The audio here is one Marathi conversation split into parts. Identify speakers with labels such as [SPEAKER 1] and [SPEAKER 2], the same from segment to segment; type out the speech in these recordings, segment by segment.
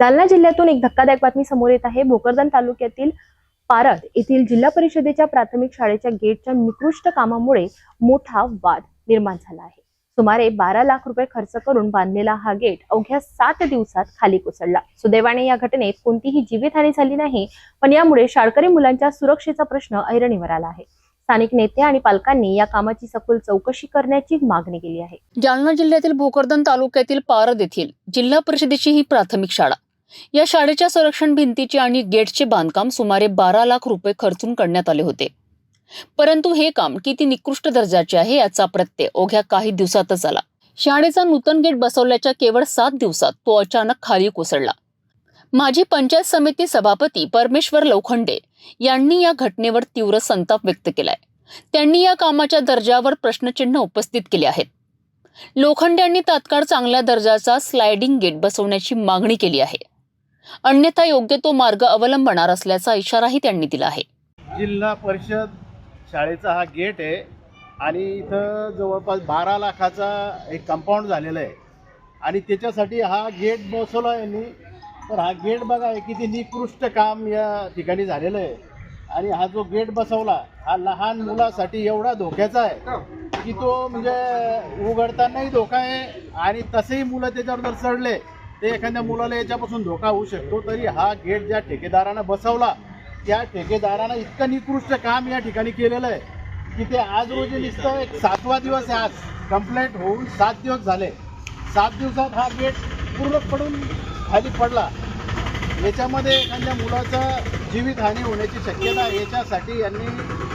[SPEAKER 1] जालना जिल्ह्यातून एक धक्कादायक बातमी समोर येत आहे. भोकरदन तालुक्यातील पारद येथील जिल्हा परिषदेच्या प्राथमिक शाळेच्या गेटच्या निकृष्ट कामामुळे मोठा वाद निर्माण झाला आहे. सुमारे बारा लाख रुपये खर्च करून बांधलेला हा गेट अवघ्या सात दिवसात खाली कोसळला. सुदैवाने या घटनेत कोणतीही जीवितहानी झाली नाही पण यामुळे शाळकरी मुलांच्या सुरक्षेचा प्रश्न ऐरणीवर आला आहे. स्थानिक नेते आणि पालकांनी या कामाची सखोल चौकशी करण्याची मागणी केली आहे.
[SPEAKER 2] जालना जिल्ह्यातील भोकरदन तालुक्यातील पारद येथील जिल्हा परिषदेची ही प्राथमिक शाळा. या शाळेच्या संरक्षण भिंतीचे आणि गेटचे बांधकाम सुमारे बारा लाख रुपये खर्चून करण्यात आले होते. परंतु हे काम किती निकृष्ट दर्जाचे आहे याचा प्रत्यय ओघ्या काही दिवसातच आला. शाळेचा नूतन गेट बसवल्याच्या केवळ सात दिवसात तो अचानक खाली कोसळला. माजी पंचायत समिती सभापती परमेश्वर लोखंडे यांनी या घटनेवर तीव्र संताप व्यक्त केलाय. त्यांनी या कामाच्या दर्जावर प्रश्नचिन्ह उपस्थित केले आहेत. लोखंडे यांनी तात्काळ चांगल्या दर्जाचा स्लायडिंग गेट बसवण्याची मागणी केली आहे. अन्यथा योग्य तो मार्ग अवलंबणार असल्याचा इशाराही त्यांनी दिला आहे.
[SPEAKER 3] जिल्हा परिषद शाळेचा हा गेट आहे आणि इथं जवळपास बारा लाखाचा एक कंपाऊंड झालेलं आहे. आणि त्याच्यासाठी हा गेट बसवला यांनी. तर हा गेट बघा हे किती निकृष्ट काम या ठिकाणी झालेलं आहे. आणि हा जो गेट बसवला हा लहान मुलासाठी एवढा धोक्याचा आहे की तो म्हणजे उघडतानाही धोका आहे आणि तसेही मुलं त्याच्यावर जर चढले ते एखाद्या मुलाला याच्यापासून धोका होऊ शकतो तरी हा गेट ज्या ठेकेदारानं बसवला त्या ठेकेदारानं इतकं निकृष्ट काम या ठिकाणी केलेलं आहे की ते आज रोजी नुसतं एक सातवा दिवस आहे आज. कंप्लेंट होऊन सात दिवस झाले. सात दिवसात हा गेट पूर्ण पडून खाली पडला. याच्यामध्ये एखाद्या मुलाचं जीवितहानी होण्याची शक्यता याच्यासाठी यांनी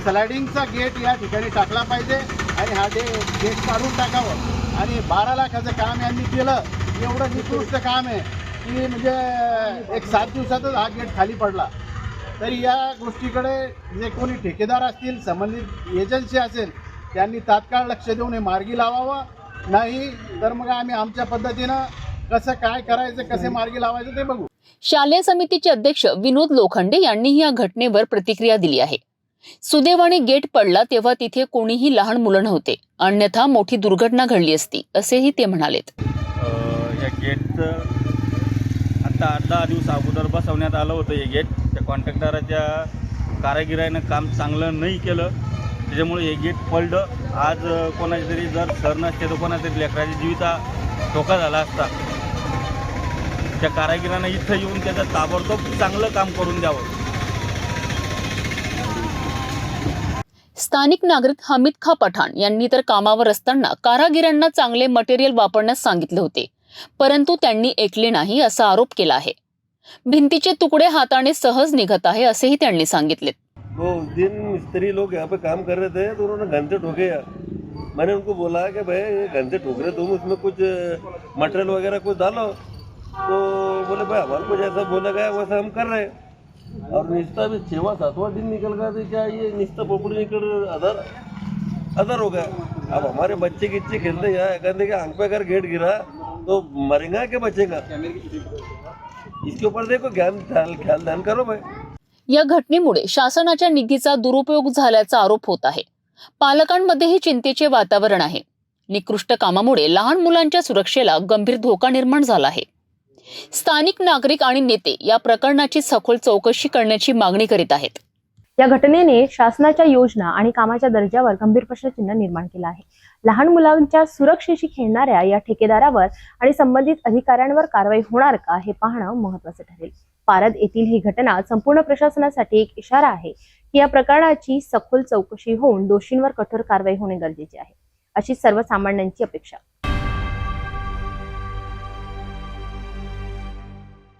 [SPEAKER 3] स्लायडिंगचा गेट या ठिकाणी टाकला पाहिजे आणि हा डे गेट काढून टाकावं. आणि बारा लाखाचं काम यांनी केलं एवढं निकृष्ट काम आहे की म्हणजे एक सात दिवसातच हा गेट खाली पडला. तरी या गोष्टीकडे जे कोणी ठेकेदार असतील संबंधित एजन्सी असेल त्यांनी तात्काळ लक्ष देऊन हे मार्गी लावावं. नाही तर मग आम्ही आमच्या पद्धतीनं कसं काय करायचं कसे मार्गी लावायचं ते बघू.
[SPEAKER 2] शालेय समितीचे अध्यक्ष विनोद लोखंडे यांनी या घटनेवर प्रतिक्रिया दिली आहे. सुदैवाने गेट पडला तेव्हा तिथे कोणीही लहान मुलं नव्हते. अन्यथा मोठी दुर्घटना घडली असती असेही ते म्हणालेत.
[SPEAKER 4] त्या गेटचं आत्ता आठ दहा दिवस अगोदर बसवण्यात आलं होतं हे गेट. त्या कॉन्ट्रॅक्टराच्या कारागिरानं काम चांगलं नाही केलं. त्याच्यामुळे हे गेट पडलं. आज अ, कोणाची तरी जर सर नसते तर कोणाच्या तरी लेकराची जीविता धोका झाला असता. त्या कारागिरानं इथं येऊन त्याचं ताबडतोब चांगलं काम करून द्यावं.
[SPEAKER 2] स्थानिक नागरिक हमीद खा पठाण यांनी तर कामावर असताना कारागिरांना चांगले मटेरियल वापरण्यास सांगितले होते. परंतु त्यांनी ऐकले नाही असा आरोप केला आहे. भिंतीचे तुकडे हाताने सहज निघत आहे असेही त्यांनी सांगितले.
[SPEAKER 5] वो उस दिन मिस्त्री लोग यहाँ पे काम कर रहे थे तो उन्होंने घंटे ठोके यार। मैंने उनको बोला कि भाई ये घंटे ठोक रहे तुम उसमें कुछ मटेरियल वगैरह कुछ डालो। तो बोले भाई हमारे को जैसा बोला गया वैसा हम कर रहे हैं। और निस्ता भी छवा सातवा दिन निकल गया तो क्या ये निस्ता पोपड़ी निकल अदर अदर हो गया? अब हमारे बच्चे किच्चे खेलते यहाँ कहते कि आंख पे अगर गेट गिरा तो मरेगा क्या बचेगा? इसके ऊपर देखो ध्यान ख्याल ध्यान करो भाई।
[SPEAKER 2] या घटनेमुळे शासनाच्या निधीचा दुरुपयोग झाल्याचा आरोप होत आहे. पालकांमध्येही चिंतेचे वातावरण आहे. निकृष्ट कामामुळे लहान मुलांच्या सुरक्षेला गंभीर धोका निर्माण झाला आहे. स्थानिक नागरिक आणि नेते या प्रकरणाची सखोल चौकशी करण्याची मागणी करीत आहेत.
[SPEAKER 1] या घटनेने शासनाच्या योजना आणि कामाच्या दर्जावर गंभीर प्रश्नचिन्ह निर्माण केलं आहे. लहान मुलांच्या सुरक्षेशी खेळणाऱ्या या ठेकेदारावर आणि संबंधित अधिकाऱ्यांवर कारवाई होणार का हे पाहणं महत्वाचं ठरेल. पारद येथील ही घटना संपूर्ण प्रशासनासाठी एक इशारा आहे की या प्रकरणाची सखोल चौकशी होऊन दोषींवर कठोर कारवाई होणे गरजेचे आहे. अशी सर्वसामान्यांची अपेक्षा.